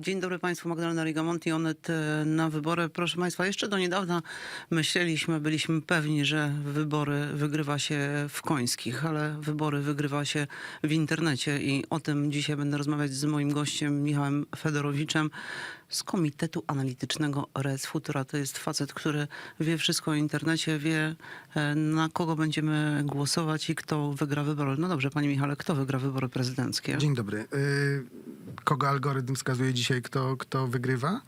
Dzień dobry Państwu, Magdalena Rigamonti, Onet e, na wybory. Proszę Państwa, jeszcze do niedawna myśleliśmy, byliśmy pewni, że wybory wygrywa się w Końskich, ale wybory wygrywa się w internecie i o tym dzisiaj będę rozmawiać z moim gościem Michałem Fedorowiczem z Komitetu Analitycznego Res Futura. To jest facet, który wie wszystko o internecie, wie e, na kogo będziemy głosować i kto wygra wybory. No dobrze, Panie Michale, kto wygra wybory prezydenckie? Dzień dobry. Y, Kogo algorytm wskazuje dzisiaj, kto, kto wygrywa?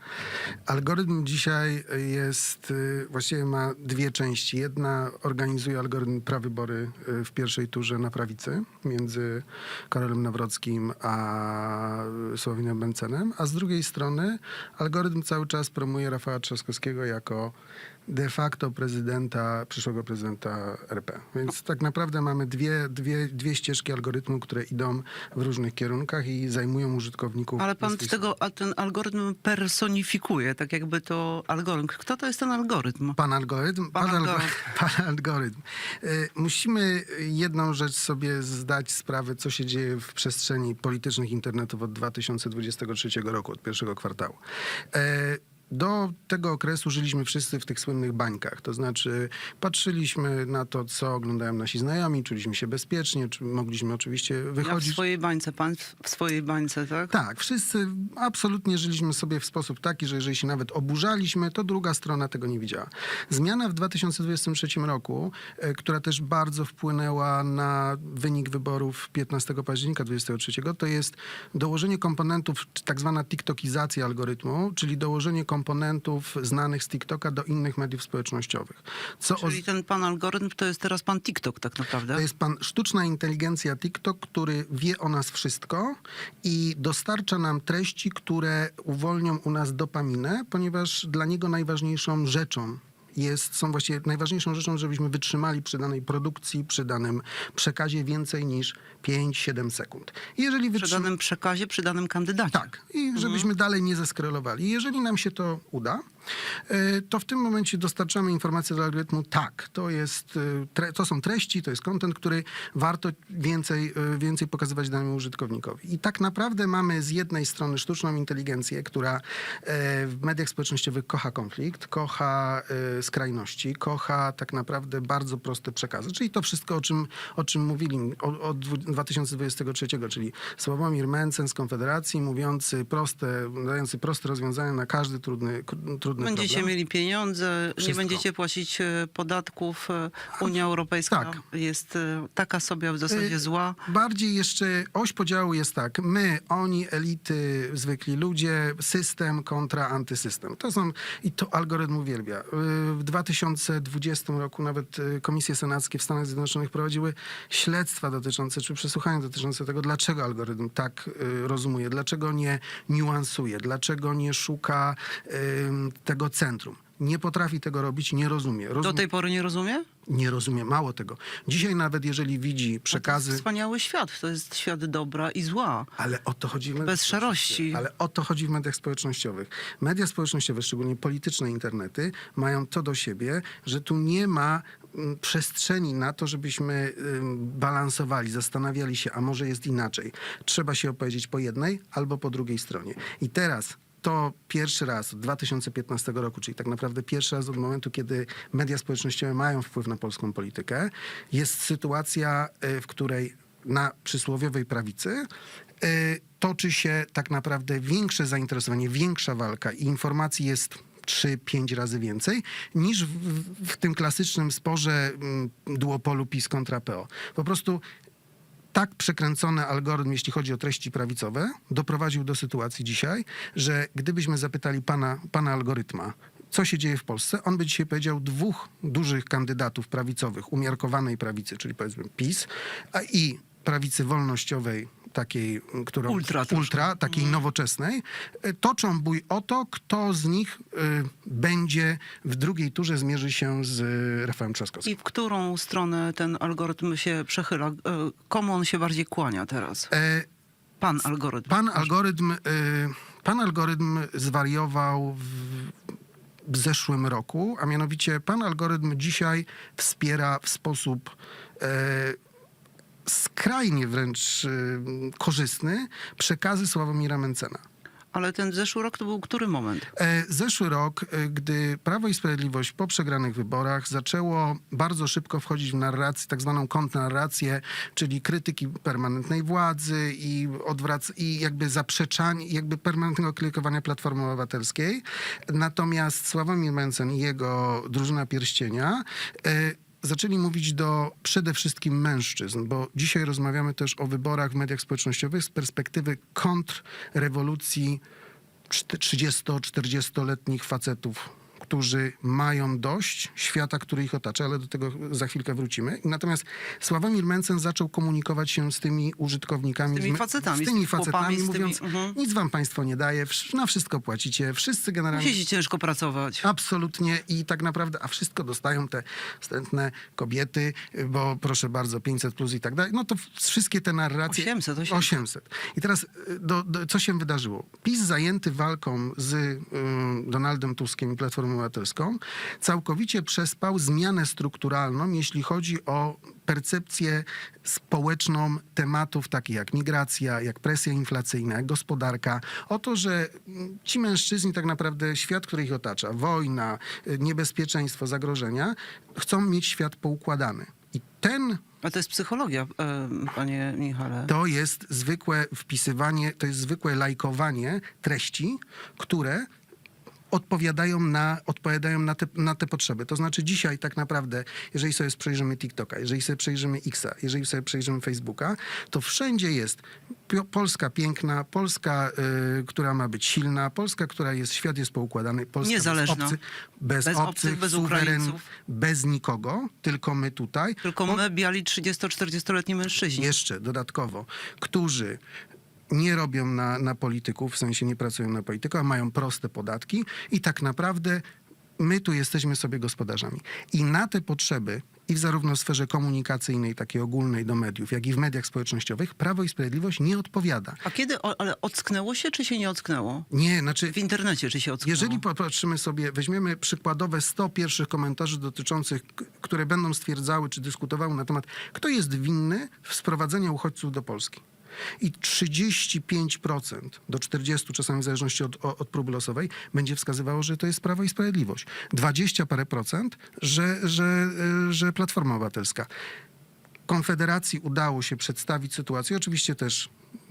Algorytm dzisiaj jest, y, właściwie ma dwie części. Jedna organizuje algorytm prawybory w pierwszej turze na prawicy między Karolem Nawrockim a Sławinem Bencenem, a z drugiej strony algorytm cały czas promuje Rafała Trzaskowskiego jako de facto prezydenta, przyszłego prezydenta RP. Więc tak naprawdę mamy dwie, dwie, dwie ścieżki algorytmu, które idą w różnych kierunkach i zajmują użytkowników. Ale pan tego, a ten algorytm personifikuje, tak jakby to algorytm. Kto to jest ten algorytm? Pan algorytm? Pan algo- algorytm. Pan algorytm. Y, Musimy jedną rzecz sobie zdać sprawę, co się dzieje w przestrzeni politycznych internetów od 2023 roku, od pierwszego kwartału. Do tego okresu żyliśmy wszyscy w tych słynnych bańkach. To znaczy patrzyliśmy na to, co oglądają nasi znajomi, czuliśmy się bezpiecznie, czy mogliśmy oczywiście Ja w wychodzić. swojej bańce, pan w- swojej bańce, tak? Tak, wszyscy absolutnie żyliśmy sobie w sposób taki, że jeżeli się nawet oburzaliśmy, to druga strona tego nie widziała. Zmiana w 2023 roku, e, która też bardzo wpłynęła na wynik wyborów 15 października 2023, to jest dołożenie komponentów, tak zwana tiktokizacja algorytmu, czyli dołożenie komponentów znanych z TikToka do innych mediów społecznościowych. Co Czyli ten pan algorytm to jest teraz pan TikTok tak naprawdę? to jest pan sztuczna inteligencja TikTok, który wie o nas wszystko i dostarcza nam treści, które uwolnią u nas dopaminę, ponieważ dla niego najważniejszą rzeczą jest, są właściwie najważniejszą rzeczą, żebyśmy wytrzymali przy danej produkcji, przy danym przekazie więcej niż 5-7 sekund. Jeżeli Przy danym przekazie, przy danym kandydacie. Tak, i żebyśmy dalej nie zeskrolowali. Jeżeli nam się to uda, to w tym momencie dostarczamy informację do algorytmu, tak, to, jest, e, to są treści, to jest content, który warto więcej, e, więcej pokazywać danemu użytkownikowi. I tak naprawdę mamy z jednej strony sztuczną inteligencję, która e, w mediach społecznościowych kocha konflikt, kocha e, skrajności, kocha tak naprawdę bardzo proste przekazy, czyli to wszystko, o czym, o czym mówili od, od dwu- 2023, czyli Sławomir Mencen z Konfederacji, mówiący proste, dający proste rozwiązania na każdy trudny, k- trudny Będziecie problem. mieli pieniądze, nie Wszystko. będziecie płacić e, podatków. e, Unia Europejska Tak. jest e, taka sobie w zasadzie zła. Bardziej jeszcze oś podziału jest tak. My, oni, elity, zwykli ludzie, system kontra antysystem. To są, i to algorytm uwielbia. W 2020 roku nawet komisje senackie w Stanach Zjednoczonych prowadziły śledztwa dotyczące, czy przesłuchania dotyczące tego, dlaczego algorytm tak rozumuje, dlaczego nie niuansuje, dlaczego nie szuka tego centrum. Nie potrafi tego robić, nie rozumie. Do rozumie tej pory nie rozumie? Nie rozumie, mało tego. Dzisiaj nawet jeżeli widzi To jest przekazy... wspaniały świat. To jest świat dobra i zła. Ale o to chodzi w mediach Bez szarości. społecznościowych. Ale o to chodzi w mediach społecznościowych. Media społecznościowe, szczególnie polityczne internety, mają to do siebie, że tu nie ma mm, przestrzeni na to, żebyśmy ym, balansowali, zastanawiali się, a może jest inaczej. Trzeba się opowiedzieć po jednej albo po drugiej stronie. I teraz to pierwszy raz od 2015 roku, czyli tak naprawdę pierwszy raz od momentu, kiedy media społecznościowe mają wpływ na polską politykę, jest sytuacja, y, w której na przysłowiowej prawicy y, toczy się tak naprawdę większe zainteresowanie, większa walka i informacji jest 3-5 razy więcej niż w, w, tym klasycznym sporze mm, duopolu PiS kontra PO. Po prostu tak przekręcony algorytm, jeśli chodzi o treści prawicowe, doprowadził do sytuacji dzisiaj, że gdybyśmy zapytali pana, pana algorytma, co się dzieje w Polsce, on by dzisiaj powiedział dwóch dużych kandydatów prawicowych, umiarkowanej prawicy, czyli powiedzmy PiS, a i prawicy wolnościowej, takiej, m, którą... Ultra ultra takiej nowoczesnej, y, toczą bój o to, kto z nich y, będzie w drugiej turze zmierzy się z y, Rafałem Trzaskowskim. I w którą stronę ten algorytm się przechyla? Komu on się bardziej kłania teraz? E, Pan algorytm. Pan algorytm, y, pan algorytm zwariował w, w zeszłym roku, a mianowicie pan algorytm dzisiaj wspiera w sposób e, skrajnie wręcz y, korzystny przekazy Sławomira Mencena. Ale ten zeszły rok to był który moment? E, Zeszły rok, e, gdy Prawo i Sprawiedliwość po przegranych wyborach zaczęło bardzo szybko wchodzić w narrację, tak zwaną kontrnarrację, czyli krytyki permanentnej władzy i odwrac i jakby zaprzeczanie, jakby permanentnego klikowania Platformy Obywatelskiej. Natomiast Sławomir Mencen i jego drużyna pierścienia e, zaczęli mówić do przede wszystkim mężczyzn, bo dzisiaj rozmawiamy też o wyborach w mediach społecznościowych z perspektywy kontrrewolucji 30-40-letnich facetów, którzy mają dość świata, który ich otacza, ale do tego za chwilkę wrócimy. Natomiast Sławomir Mencen zaczął komunikować się z tymi użytkownikami. Z tymi facetami, Z tymi z tymi facetami, chłopami, z tymi- mówiąc, mhm. nic wam państwo nie daje, na wszystko płacicie, wszyscy generalnie... Musi ciężko pracować. Absolutnie i tak naprawdę, a wszystko dostają te wstrętne kobiety, bo proszę bardzo, 500 plus i tak dalej. No to wszystkie te narracje. 800, 800. 800. I teraz y, do, do, co się wydarzyło? PiS zajęty walką z y, Donaldem Tuskiem i Platformą Obywatelską całkowicie przespał zmianę strukturalną, jeśli chodzi o percepcję społeczną tematów takich jak migracja, jak presja inflacyjna, jak gospodarka. O to, że ci mężczyźni tak naprawdę świat, który ich otacza, wojna, niebezpieczeństwo, zagrożenia, chcą mieć świat poukładany. I ten A to jest psychologia, panie Michale. to jest zwykłe wpisywanie, to jest zwykłe lajkowanie treści, które odpowiadają na, odpowiadają na, te, na te potrzeby. To znaczy dzisiaj tak naprawdę, jeżeli sobie przejrzymy TikToka, jeżeli sobie przejrzymy Xa, jeżeli sobie przejrzymy Facebooka, to wszędzie jest Polska piękna, Polska, y, która ma być silna, Polska, która jest, świat jest poukładany, Polska Niezależna. bez, obcy, bez, Bez obcych, obcych, bez suweren, Ukraińców. bez nikogo, tylko my tutaj. Tylko my, biali 30-40-letni mężczyźni. Jeszcze dodatkowo, którzy nie robią na, na polityków, w sensie nie pracują na polityku, a mają proste podatki i tak naprawdę my tu jesteśmy sobie gospodarzami. I na te potrzeby, i w zarówno w sferze komunikacyjnej, takiej ogólnej do mediów, jak i w mediach społecznościowych, Prawo i Sprawiedliwość nie odpowiada. A kiedy, o, ale ocknęło się, czy się nie ocknęło? Nie, znaczy W internecie, czy się ocknęło? jeżeli popatrzymy sobie, weźmiemy przykładowe 100 pierwszych komentarzy dotyczących, które będą stwierdzały czy dyskutowały na temat, kto jest winny w sprowadzeniu uchodźców do Polski. I 35% do 40%, czasami w zależności od, od próby losowej, będzie wskazywało, że to jest Prawo i Sprawiedliwość. 20 parę procent, że, że, y, że Platforma Obywatelska. Konfederacji udało się przedstawić sytuację, oczywiście też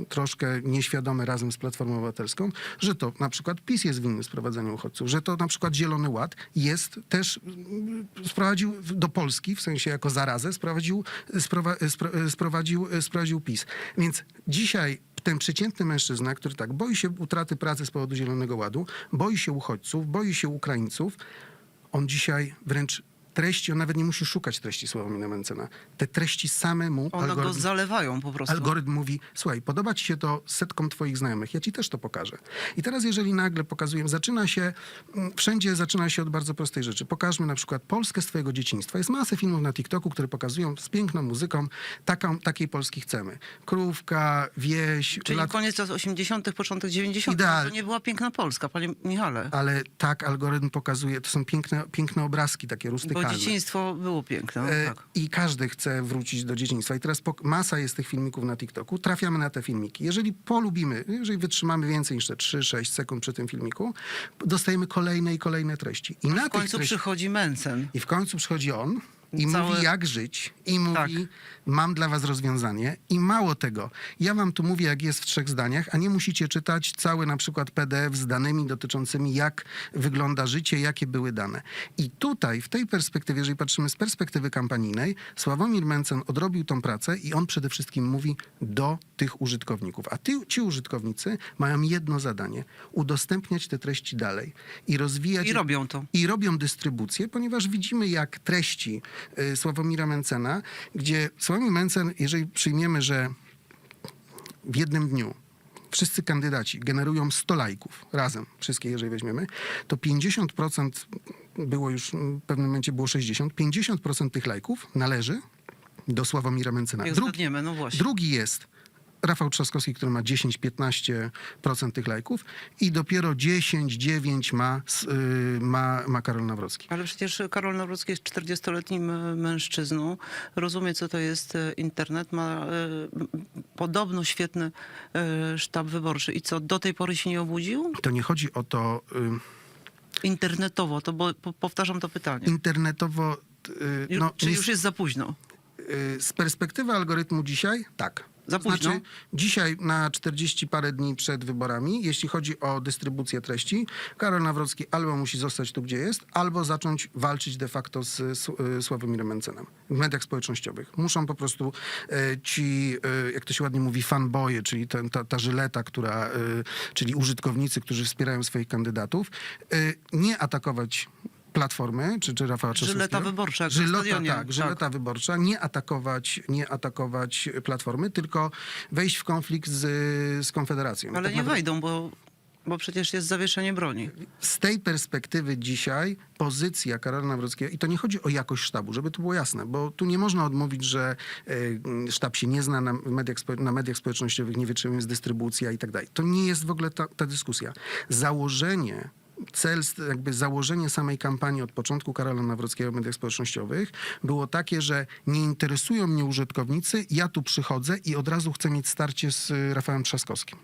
troszkę nieświadome razem z Platformą Obywatelską, że to na przykład PiS jest winny sprowadzenia uchodźców, że to na przykład Zielony Ład jest też, mm, sprowadził do Polski, w sensie jako zarazę, sprowadził, sprowa, spro, sprowadził, sprowadził PiS. Więc dzisiaj ten przeciętny mężczyzna, który tak boi się utraty pracy z powodu Zielonego Ładu, boi się uchodźców, boi się Ukraińców, on dzisiaj wręcz treści, on nawet nie musi szukać treści Sławomira Mencena. Te treści same mu One go algorytm, zalewają po prostu. algorytm mówi, słuchaj, podoba ci się to setkom twoich znajomych, ja ci też to pokażę. I teraz jeżeli nagle pokazuję, zaczyna się, mm, wszędzie zaczyna się od bardzo prostej rzeczy. Pokażmy na przykład Polskę z twojego dzieciństwa. Jest masę filmów na TikToku, które pokazują z piękną muzyką, taką, takiej Polski chcemy. Krówka, wieś, Czyli lat- koniec lat 80., początek 90. Idealnie. To nie była piękna Polska, panie Michale. ale tak algorytm pokazuje, to są piękne, piękne obrazki, takie Bo dzieciństwo było piękne. No, E, tak. I każdy chce wrócić do dzieciństwa. I teraz pok- masa jest tych filmików na TikToku. Trafiamy na te filmiki. Jeżeli polubimy, jeżeli wytrzymamy więcej niż te 3-6 sekund przy tym filmiku, dostajemy kolejne i kolejne treści. I na W tych końcu treści... przychodzi Mencen. I w końcu przychodzi on i Całe- mówi, jak żyć. I mówi, Tak. mam dla was rozwiązanie. I mało tego, ja wam tu mówię, jak jest w trzech zdaniach, a nie musicie czytać cały na przykład PDF z danymi dotyczącymi, jak wygląda życie, jakie były dane. I tutaj, w tej perspektywie, jeżeli patrzymy z perspektywy kampanijnej, Sławomir Mencen odrobił tą pracę i on przede wszystkim mówi do tych użytkowników. A ty, ci użytkownicy mają jedno zadanie. Udostępniać te treści dalej i rozwijać... I robią to. I robią dystrybucję, ponieważ widzimy, jak treści Sławomira Mencena, gdzie Sławomir Mencen, jeżeli przyjmiemy, że w jednym dniu wszyscy kandydaci generują 100 lajków razem, wszystkie jeżeli weźmiemy, to 50% było już, w pewnym momencie było 60, 50% tych lajków należy do Sławomira Mencena. Drugi, no właśnie. drugi jest Rafał Trzaskowski, który ma 10-15% tych lajków i dopiero 10-9 ma, y, ma, ma Karol Nawrocki. Ale przecież Karol Nawrocki jest 40-letnim e, mężczyzną, rozumie co to jest e, internet, ma podobno świetny sztab wyborczy. I co, do tej pory się nie obudził? To nie chodzi o to y, Internetowo, to bo, po, powtarzam to pytanie. internetowo. y, no, czyli nies- już jest za późno. y, z perspektywy algorytmu dzisiaj, tak. Za późno? Znaczy, dzisiaj na 40 parę dni przed wyborami, jeśli chodzi o dystrybucję treści, Karol Nawrocki albo musi zostać tu, gdzie jest, albo zacząć walczyć de facto z, z y, Sławomirem Mencenem w mediach społecznościowych. Muszą po prostu y, ci, jak to się ładnie mówi, fanboye, czyli ten, ta, ta żyleta, która, czyli użytkownicy, którzy wspierają swoich kandydatów, nie atakować Platformy, czy, czy Rafała Żyleta Trzaskowskiego. wyborcza, na Żylota, stadionie. tak, żyleta Tak. wyborcza, nie atakować, nie atakować Platformy, tylko wejść w konflikt z, z Konfederacją. Ale Tak nie naprawdę wejdą, bo, bo przecież jest zawieszenie broni. Z tej perspektywy dzisiaj pozycja Karola Nawrockiego, i to nie chodzi o jakość sztabu, żeby to było jasne, bo tu nie można odmówić, że e, sztab się nie zna na mediach, na mediach społecznościowych, nie czym jest dystrybucja i tak dalej. To nie jest w ogóle ta, ta dyskusja. Założenie cel, jakby założenie samej kampanii od początku Karola Nawrockiego w mediach społecznościowych było takie, że nie interesują mnie użytkownicy, ja tu przychodzę i od razu chcę mieć starcie z y, Rafałem Trzaskowskim.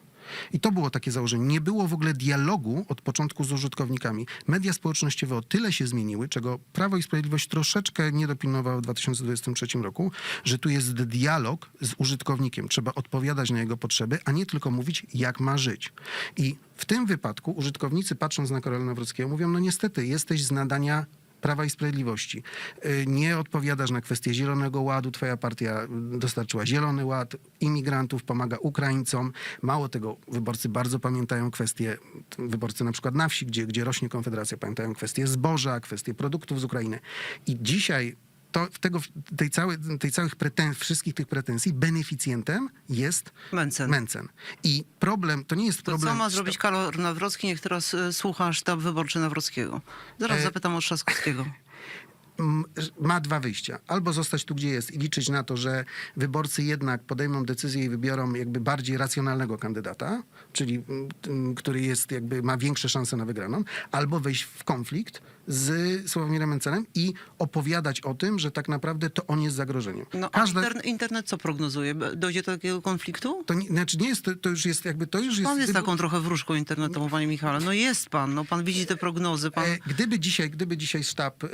I to było takie założenie. Nie było w ogóle dialogu od początku z użytkownikami. Media społecznościowe o tyle się zmieniły, czego Prawo i Sprawiedliwość troszeczkę nie dopilnowało w 2023 roku, że tu jest dialog z użytkownikiem. Trzeba odpowiadać na jego potrzeby, a nie tylko mówić, jak ma żyć. I w tym wypadku użytkownicy, patrząc na Karola Nawrockiego, mówią, no niestety, jesteś z nadania Prawa i Sprawiedliwości. Y, Nie odpowiadasz na kwestię Zielonego Ładu. Twoja partia y, dostarczyła Zielony Ład, imigrantów, pomaga Ukraińcom. Mało tego, wyborcy bardzo pamiętają kwestie, wyborcy na przykład na wsi, gdzie, gdzie rośnie Konfederacja, pamiętają kwestie zboża, kwestie produktów z Ukrainy. I dzisiaj to, tego, tej, całej, tej całych pretens, wszystkich tych pretensji beneficjentem jest Mencen. Mencen. I problem, to nie jest To problem... co ma zrobić Karol Nawrocki? Niech teraz e, słucha sztab wyborczy Nawrockiego. Zaraz E, zapytam o Trzaskowskiego. m, ma dwa wyjścia. Albo zostać tu, gdzie jest i liczyć na to, że wyborcy jednak podejmą decyzję i wybiorą jakby bardziej racjonalnego kandydata, czyli tym, który jest jakby ma większe szanse na wygraną, albo wejść w konflikt z Sławomirem Mencenem i opowiadać o tym, że tak naprawdę to on jest zagrożeniem. No, a Każda- interne- internet co prognozuje? Dojdzie do takiego konfliktu? to, nie, znaczy nie jest, to, to już jest jakby, to już jest... Pan jest gdyby- taką trochę wróżką internetową, panie Michale. No jest pan, no pan widzi te prognozy, pan... E, Gdyby dzisiaj, gdyby dzisiaj sztab e,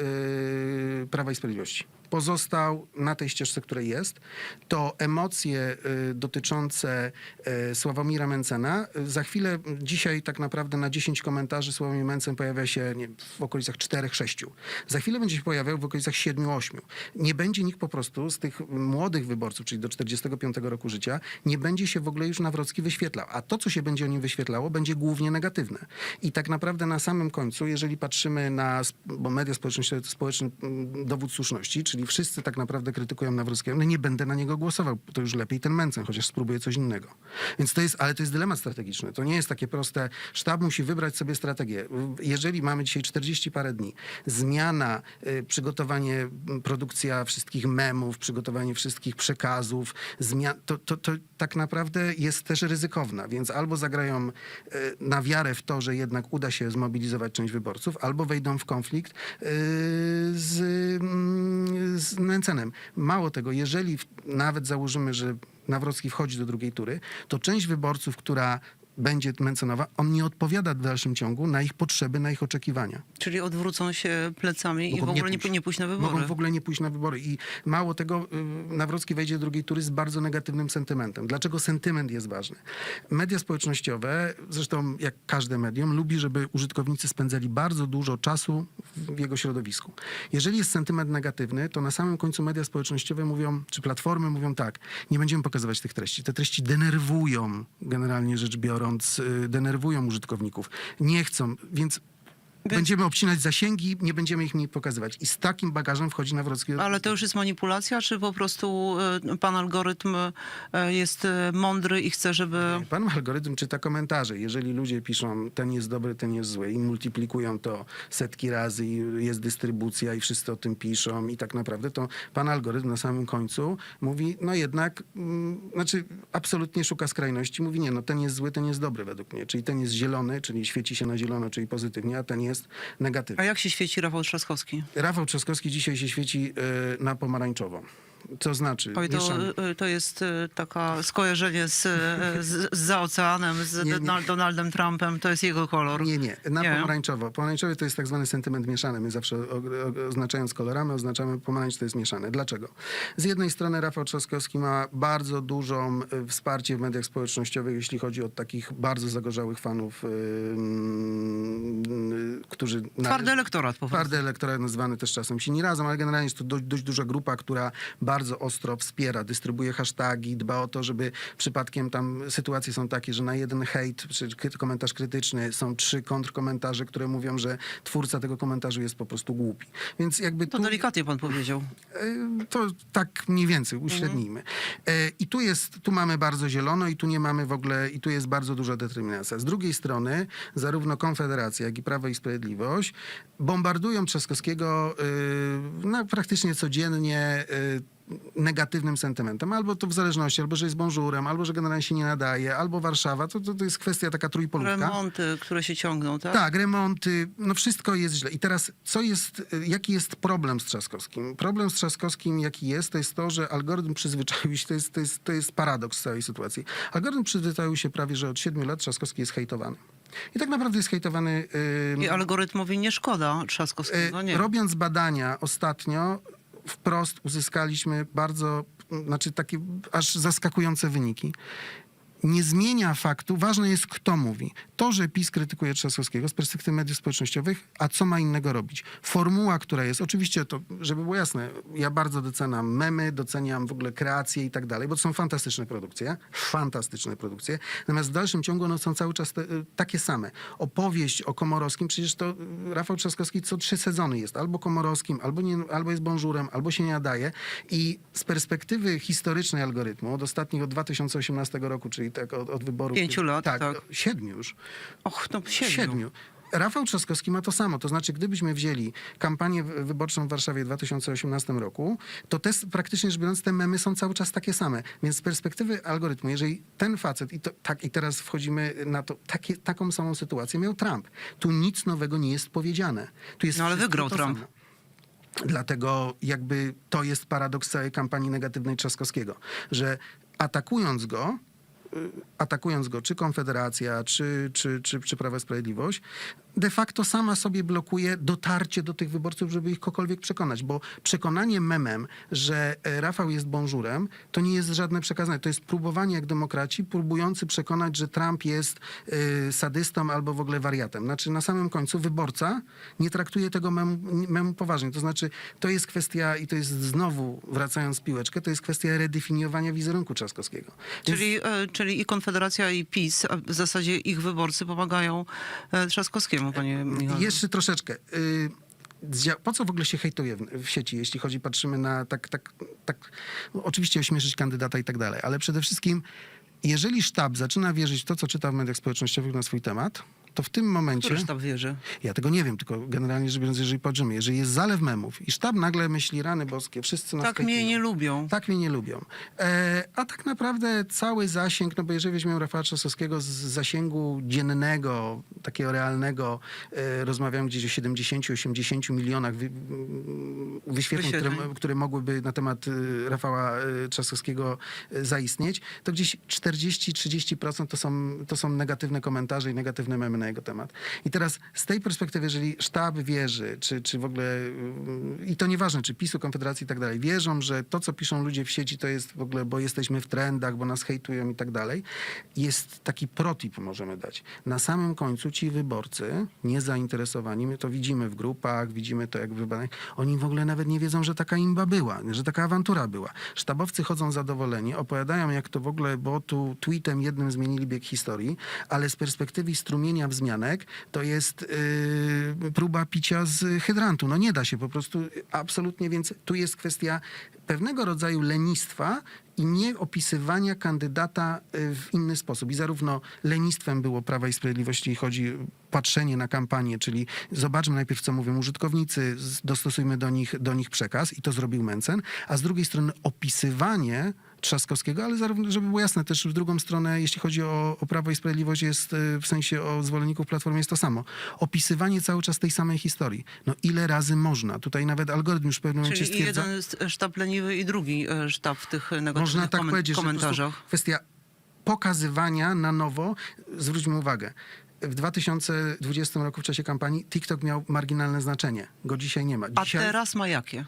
Prawa i Sprawiedliwości pozostał na tej ścieżce, której jest, to emocje e, dotyczące e, Sławomira Mencena, za chwilę, dzisiaj tak naprawdę na 10 komentarzy Sławomir Mencen pojawia się nie, w okolicach 4-6. Za chwilę będzie się pojawiał w okolicach 7-8. Nie będzie nikt po prostu z tych młodych wyborców, czyli do 45 roku życia, nie będzie się w ogóle już Nawrocki wyświetlał. A to, co się będzie o nim wyświetlało, będzie głównie negatywne. I tak naprawdę na samym końcu, jeżeli patrzymy na, bo media społecznościowe to społeczny mm, dowód słuszności, czyli wszyscy tak naprawdę krytykują Nawrockiego, no nie będę na niego głosował, to już lepiej ten Mencen, chociaż spróbuję coś innego. Więc to jest, ale to jest dylemat strategiczny. To nie jest takie proste. Sztab musi wybrać sobie strategię. Jeżeli mamy dzisiaj 40 parę dni, zmiana, y, przygotowanie, produkcja wszystkich memów, przygotowanie wszystkich przekazów, to, to, to tak naprawdę jest też ryzykowna. Więc albo zagrają y, na wiarę w to, że jednak uda się zmobilizować część wyborców, albo wejdą w konflikt y, z, mm, z. Mało tego, jeżeli nawet założymy, że Nawrocki wchodzi do drugiej tury, to część wyborców, która będzie Mencenowa, on nie odpowiada w dalszym ciągu na ich potrzeby, na ich oczekiwania. Czyli odwrócą się plecami i w Mogą ogóle nie, pójść. nie pójść na wybory. Mogą w ogóle nie pójść na wybory. I mało tego, y, Nawrocki wejdzie do drugiej tury z bardzo negatywnym sentymentem. Dlaczego sentyment jest ważny? Media społecznościowe, zresztą jak każde medium, lubi, żeby użytkownicy spędzali bardzo dużo czasu w jego środowisku. Jeżeli jest sentyment negatywny, to na samym końcu media społecznościowe mówią, czy platformy mówią tak, nie będziemy pokazywać tych treści. Te treści denerwują, generalnie rzecz biorąc, y, denerwują użytkowników. Nie chcą, więc Będziemy obcinać zasięgi, nie będziemy ich mniej pokazywać. I z takim bagażem wchodzi Nawrocki. Ale to już jest manipulacja, czy po prostu e, pan algorytm e, jest e, mądry i chce, żeby... Pan algorytm czyta komentarze. Jeżeli ludzie piszą, ten jest dobry, ten jest zły i multiplikują to setki razy i jest dystrybucja i wszyscy o tym piszą i tak naprawdę to pan algorytm na samym końcu mówi, no jednak, mm, znaczy absolutnie szuka skrajności. Mówi, nie, no ten jest zły, ten jest dobry według mnie. Czyli ten jest zielony, czyli świeci się na zielono, czyli pozytywnie, a ten jest negatywny. A jak się świeci Rafał Trzaskowski? Rafał Trzaskowski dzisiaj się świeci y, na pomarańczowo. Co znaczy? Oj, to, e, to jest e, taka skojarzenie z, z, z za oceanem, z Nie, nie. Donald- Donaldem Trumpem, to jest jego kolor. Nie, nie. Na Nie. pomarańczowo. Pomarańczowy to jest tak zwany sentyment mieszany. My zawsze o, o, oznaczając kolorami oznaczamy pomarańcz to jest mieszane. Dlaczego? Z jednej strony Rafał Trzaskowski ma bardzo dużą y, wsparcie w mediach społecznościowych, jeśli chodzi o takich bardzo zagorzałych fanów, y, y, którzy... Twardy elektorat po prostu. Twardy elektorat nazywany też czasem sini razem, ale generalnie jest to dość, dość duża grupa, która bardzo ostro wspiera, dystrybuuje hashtagi, dba o to, żeby przypadkiem tam sytuacje są takie, że na jeden hejt czy komentarz krytyczny są trzy kontrkomentarze, które mówią, że twórca tego komentarzu jest po prostu głupi. Więc jakby To tu... delikatnie pan powiedział. E, To tak mniej więcej uśrednijmy. E, I tu jest, tu mamy bardzo zielono i tu nie mamy w ogóle, i tu jest bardzo duża determinacja. Z drugiej strony zarówno Konfederacja, jak i Prawo i Sprawiedliwość bombardują Trzaskowskiego y, no, praktycznie codziennie negatywnym sentymentem. Albo to w zależności, albo że jest bonżurem, albo że generalnie się nie nadaje, albo Warszawa. To, to, to jest kwestia taka trójpolówka. Remonty, które się ciągną, tak? Tak, remonty, no wszystko jest źle. I teraz, co jest, y, jaki jest problem z Trzaskowskim? Problem z Trzaskowskim, jaki jest, to jest to, że algorytm przyzwyczaił się, to jest, to jest, to jest paradoks całej sytuacji. Algorytm przyzwyczaił się prawie, że od siedmiu lat Trzaskowski jest hejtowany. I tak naprawdę jest hejtowany... I Yy, algorytmowi nie szkoda Trzaskowskiego, E, nie. Robiąc badania ostatnio, wprost uzyskaliśmy bardzo, znaczy takie aż zaskakujące wyniki. Nie zmienia faktu, ważne jest kto mówi. To, że PiS krytykuje Trzaskowskiego z perspektywy mediów społecznościowych, a co ma innego robić? Formuła, która jest, oczywiście to, żeby było jasne, ja bardzo doceniam memy, doceniam w ogóle kreacje i tak dalej, bo to są fantastyczne produkcje, fantastyczne produkcje, natomiast w dalszym ciągu one są cały czas te, y, takie same. Opowieść o Komorowskim, przecież to y, Rafał Trzaskowski co trzy sezony jest albo Komorowskim, albo, nie, albo jest Bonżurem, albo się nie nadaje i z perspektywy historycznej algorytmu od ostatnich, od 2018 roku, czyli tak od, od wyborów... Pięciu lat, tak. tak. Siedmiu już. Och, no siedmiu. Siedmiu. Rafał Trzaskowski ma to samo. To znaczy, gdybyśmy wzięli kampanię wy- wyborczą w Warszawie w 2018 roku, to te, praktycznie rzecz biorąc, te memy są cały czas takie same. Więc z perspektywy algorytmu, jeżeli ten facet, i, to, tak, i teraz wchodzimy na to, takie, taką samą sytuację miał Trump. Tu nic nowego nie jest powiedziane. Tu jest No ale wygrał Trump. samo. Dlatego jakby to jest paradoks całej kampanii negatywnej Trzaskowskiego, że atakując go, atakując go czy Konfederacja, czy, czy, czy, czy Sprawiedliwość, de facto sama sobie blokuje dotarcie do tych wyborców, żeby ich kogokolwiek przekonać, bo przekonanie memem, że e, Rafał jest bonżurem, to nie jest żadne przekazanie. To jest próbowanie jak demokraci, próbujący przekonać, że Trump jest y, sadystą albo w ogóle wariatem. Znaczy na samym końcu wyborca nie traktuje tego memu, memu poważnie. To znaczy to jest kwestia, i to jest znowu, wracając piłeczkę, to jest kwestia redefiniowania wizerunku Trzaskowskiego. Więc- Czyli, e, czyli i Konfederacja, i PiS, w zasadzie ich wyborcy pomagają e, Trzaskowskiemu, panie Michale. Jeszcze troszeczkę. Zdzia- Po co w ogóle się hejtuje w, w sieci, jeśli chodzi, patrzymy na tak, tak, tak, no, oczywiście ośmieszyć kandydata i tak dalej, ale przede wszystkim, jeżeli sztab zaczyna wierzyć w to, co czyta w mediach społecznościowych na swój temat, to w tym momencie... Który sztab wierzy? Ja tego nie wiem, tylko generalnie rzecz biorąc, jeżeli patrzymy, jeżeli jest zalew memów i sztab nagle myśli, rany boskie, wszyscy nas Tak mnie nie lubią. Tak mnie nie lubią. E, a tak naprawdę cały zasięg, no bo jeżeli weźmiemy Rafała Trzaskowskiego z zasięgu dziennego, takiego realnego, e, rozmawiamy gdzieś o 70-80 milionach wy, m, wyświetleń, które, Wyświetleń. które mogłyby na temat e, Rafała e, Trzaskowskiego e, zaistnieć, to gdzieś 40-30% to są, to są negatywne komentarze i negatywne memy na jego temat. I teraz z tej perspektywy, jeżeli sztab wierzy, czy, czy w ogóle, y, i to nieważne, czy PiSu, Konfederacji i tak dalej, wierzą, że to, co piszą ludzie w sieci, to jest w ogóle, bo jesteśmy w trendach, bo nas hejtują i tak dalej, jest taki protip możemy dać. Na samym końcu ci wyborcy, niezainteresowani, my to widzimy w grupach, widzimy to jak w badaniach, oni w ogóle nawet nie wiedzą, że taka imba była, że taka awantura była. Sztabowcy chodzą zadowoleni, opowiadają jak to w ogóle, bo tu tweetem jednym zmienili bieg historii, ale z perspektywy strumienia wzmianek to jest yy, próba picia z hydrantu. No nie da się po prostu absolutnie, więc tu jest kwestia pewnego rodzaju lenistwa i nie opisywania kandydata y, w inny sposób. I zarówno lenistwem było Prawa i Sprawiedliwości, jeśli chodzi patrzenie na kampanię, czyli zobaczmy najpierw, co mówią użytkownicy, dostosujmy do nich, do nich przekaz i to zrobił Mencen, a z drugiej strony opisywanie Trzaskowskiego, ale zarówno, żeby było jasne, też w drugą stronę, jeśli chodzi o, o Prawo i Sprawiedliwość, jest y, w sensie o zwolenników Platformy jest to samo. Opisywanie cały czas tej samej historii. No ile razy można? Tutaj nawet algorytm już w pewnym momencie Czyli stwierdza... jeden jest sztab leniwy i drugi e, sztab w tych negatywnych Można tak komen- powiedzieć, że komentarzach. kwestia pokazywania na nowo. Zwróćmy uwagę. W 2020 roku w czasie kampanii TikTok miał marginalne znaczenie. Go dzisiaj nie ma. A Dzisiaj, teraz ma jakie?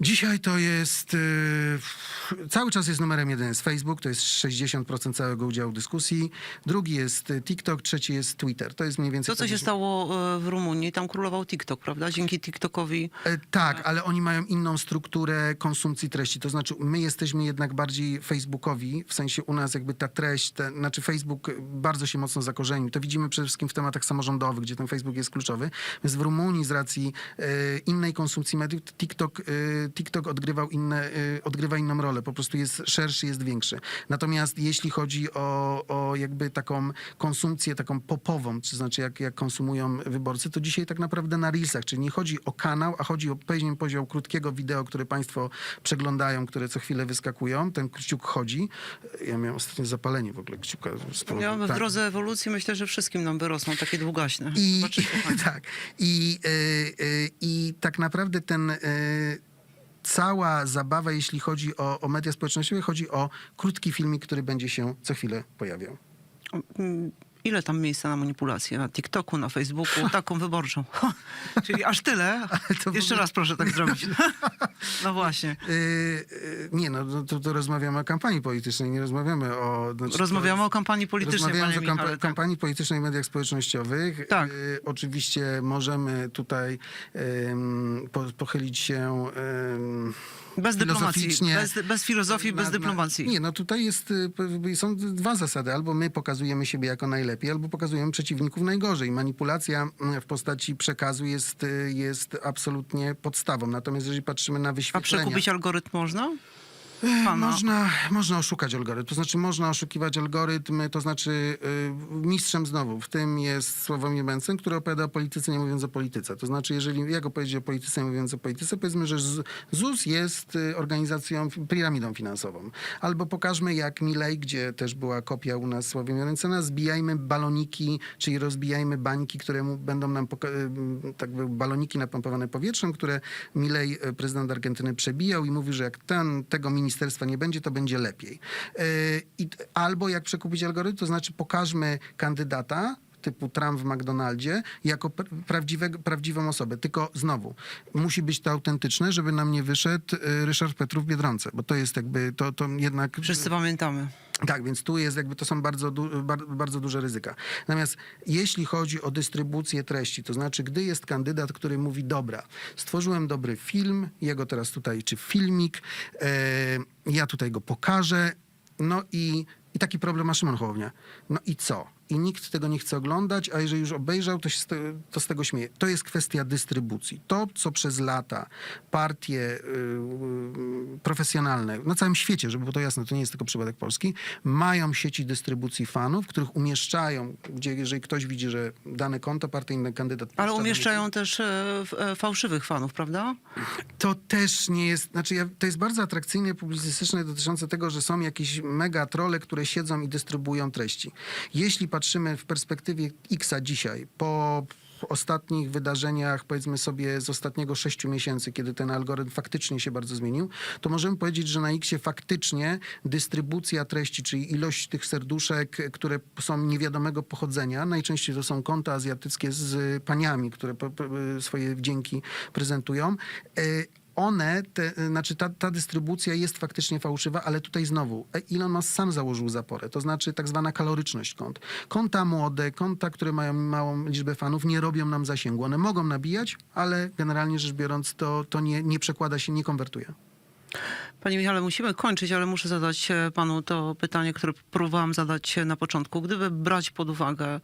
Dzisiaj to jest... Yy, cały czas jest numerem jeden jest Facebook, to jest 60% całego udziału dyskusji. Drugi jest y, TikTok, trzeci jest Twitter. To jest mniej więcej... To, co się 50. stało e, w Rumunii, tam królował TikTok, prawda? Dzięki TikTokowi E, Tak, ale oni mają inną strukturę konsumpcji treści. To znaczy, my jesteśmy jednak bardziej facebookowi, w sensie u nas jakby ta treść, te, znaczy Facebook bardzo się mocno zakorzenił. To widzimy przede wszystkim w tematach samorządowych, gdzie ten Facebook jest kluczowy. Więc w Rumunii z racji e, innej konsumpcji mediów TikTok, e, TikTok odgrywał inne, e, odgrywa inną rolę. Po prostu jest szerszy, jest większy. Natomiast jeśli chodzi o, o jakby taką konsumpcję taką popową, to znaczy jak, jak konsumują wyborcy, to dzisiaj tak naprawdę na Reelsach, czyli nie chodzi o kanał, a chodzi o pewien poziom krótkiego wideo, które państwo przeglądają, które co chwilę wyskakują. Ten kciuk chodzi. Ja miałem ostatnio zapalenie w ogóle kciuka. Ja w tak. drodze ewolucji myślę, że wszystkim nam wyrosną takie długaśne. I, Zobaczycie tak. I, y, y, I tak naprawdę ten. y, Cała zabawa, jeśli chodzi o, o media społecznościowe, chodzi o krótki filmik, który będzie się co chwilę pojawiał. Ile tam miejsca na manipulację? Na TikToku, na Facebooku, taką wyborczą. Czyli aż tyle? Jeszcze raz proszę tak zrobić. No właśnie. Yy, yy, nie, no to, to, to rozmawiamy o kampanii politycznej, nie rozmawiamy o... Znaczy, Rozmawiamy to, o kampanii politycznej, Rozmawiamy o Michale. tak. kampanii politycznej w mediach społecznościowych. Tak. Yy, oczywiście możemy tutaj po, pochylić się ym, Bez dyplomacji, bez, bez filozofii, bez na- na- dyplomacji. Nie, no tutaj jest, y, są dwa zasady. Albo my pokazujemy siebie jako najlepiej, albo pokazujemy przeciwników najgorzej. Manipulacja w postaci przekazu jest, jest absolutnie podstawą. Natomiast jeżeli patrzymy na A wyświetlenia... przekupić algorytm można? Pana. Można, można oszukać algorytm, to znaczy można oszukiwać algorytm, to znaczy y, mistrzem znowu, w tym jest Sławomir Mencen, który opowiada o polityce, nie mówiąc o polityce. To znaczy, jeżeli jak opowiedzieć o polityce, nie mówiąc o polityce, powiedzmy, że ZUS jest y, organizacją, piramidą finansową. Albo pokażmy jak Milej, gdzie też była kopia u nas Sławomira Mencena, zbijajmy baloniki, czyli rozbijajmy bańki, które będą nam, y, tak baloniki napompowane powietrzem, które Milej, y, prezydent Argentyny, przebijał i mówi, że jak ten, tego ministerstwa nie będzie, to będzie lepiej. I, albo jak przekupić algorytm, to znaczy pokażmy kandydata, typu Trump w McDonaldzie, jako pr- prawdziwego, prawdziwą osobę. Tylko znowu, musi być to autentyczne, żeby nam nie wyszedł y, Ryszard Petrów w Biedronce, bo to jest jakby, to, to jednak... Wszyscy pamiętamy. Tak, więc tu jest jakby to są bardzo, du, bar, bardzo duże ryzyka. Natomiast jeśli chodzi o dystrybucję treści, to znaczy, gdy jest kandydat, który mówi, dobra, stworzyłem dobry film, jego teraz tutaj, czy filmik, e, ja tutaj go pokażę, no i, i taki problem ma Szymon Hołownia. No i co? I nikt tego nie chce oglądać, a jeżeli już obejrzał, to, się z, te, to z tego śmieje. To jest kwestia dystrybucji. To, co przez lata partie yy, profesjonalne na całym świecie, żeby było to jasne, to nie jest tylko przypadek Polski, mają sieci dystrybucji fanów, których umieszczają, gdzie jeżeli ktoś widzi, że dane konto partyjne kandydat... Ale umieszczają też e, e, fałszywych fanów, prawda? to też nie jest, znaczy ja, to jest bardzo atrakcyjne, publicystyczne dotyczące tego, że są jakieś mega trole, które siedzą i dystrybuują treści. Jeśli patrzymy w perspektywie Xa dzisiaj, po ostatnich wydarzeniach, powiedzmy sobie z ostatniego sześciu miesięcy, kiedy ten algorytm faktycznie się bardzo zmienił, to możemy powiedzieć, że na Xie faktycznie dystrybucja treści, czyli ilość tych serduszek, które są niewiadomego pochodzenia, najczęściej to są konta azjatyckie z paniami, które swoje wdzięki prezentują, e, one, te, znaczy ta, ta dystrybucja jest faktycznie fałszywa, ale tutaj znowu e, Elon Musk sam założył zaporę, to znaczy tak zwana kaloryczność kont. Konta młode, konta, które mają małą liczbę fanów, nie robią nam zasięgu. One mogą nabijać, ale generalnie rzecz biorąc to, to nie, nie przekłada się, nie konwertuje. Panie Michale, musimy kończyć, ale muszę zadać e, panu to pytanie, które próbowałam zadać e, na początku. Gdyby brać pod uwagę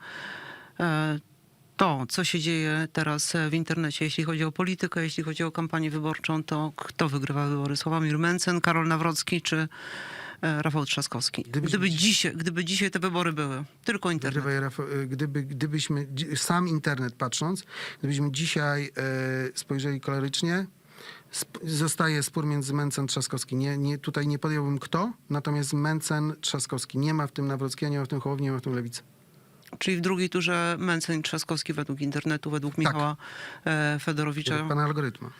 to, co się dzieje teraz e, w internecie, jeśli chodzi o politykę, jeśli chodzi o kampanię wyborczą, to kto wygrywa wybory? Sławomir Mencen, Karol Nawrocki czy e, Rafał Trzaskowski? Gdyby- Gdyby dzisiaj, gdyby dzisiaj te wybory były, tylko internet. Gdyby, Rafał- gdyby, gdybyśmy, sam internet patrząc, gdybyśmy dzisiaj e, spojrzeli kolorycznie, zostaje spór między Mencen Trzaskowski. Nie, nie, tutaj nie podjąłbym kto, natomiast Mencen Trzaskowski. Nie ma w tym Nawrockiego, nie ma w tym Hołowni, nie ma w tym Lewicy. Czyli w drugiej turze Mencen i Trzaskowski według internetu, według Michała e, Fedorowicza. Pana algorytma.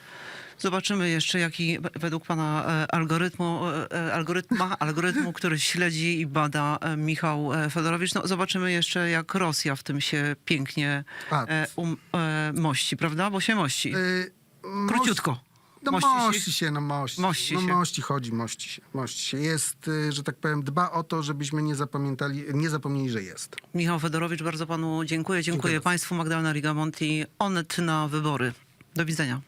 Zobaczymy jeszcze, jaki we- według pana e, algorytmu, e, algorytma, algorytmu, który śledzi i bada Michał Fedorowicz. No, zobaczymy jeszcze, jak Rosja w tym się pięknie A. um, mości, prawda? Bo się mości. Y, Króciutko. No Mości mości, się- no mości. Mości no się. mości chodzi, mości się, mości się. Jest, y, że tak powiem, dba o to, żebyśmy nie zapamiętali, nie zapomnieli, że jest. Michał Fedorowicz, bardzo panu dziękuję. Dziękuję, Dziękuję państwu. Magdalena Rigamonti, Onet na wybory. Do widzenia.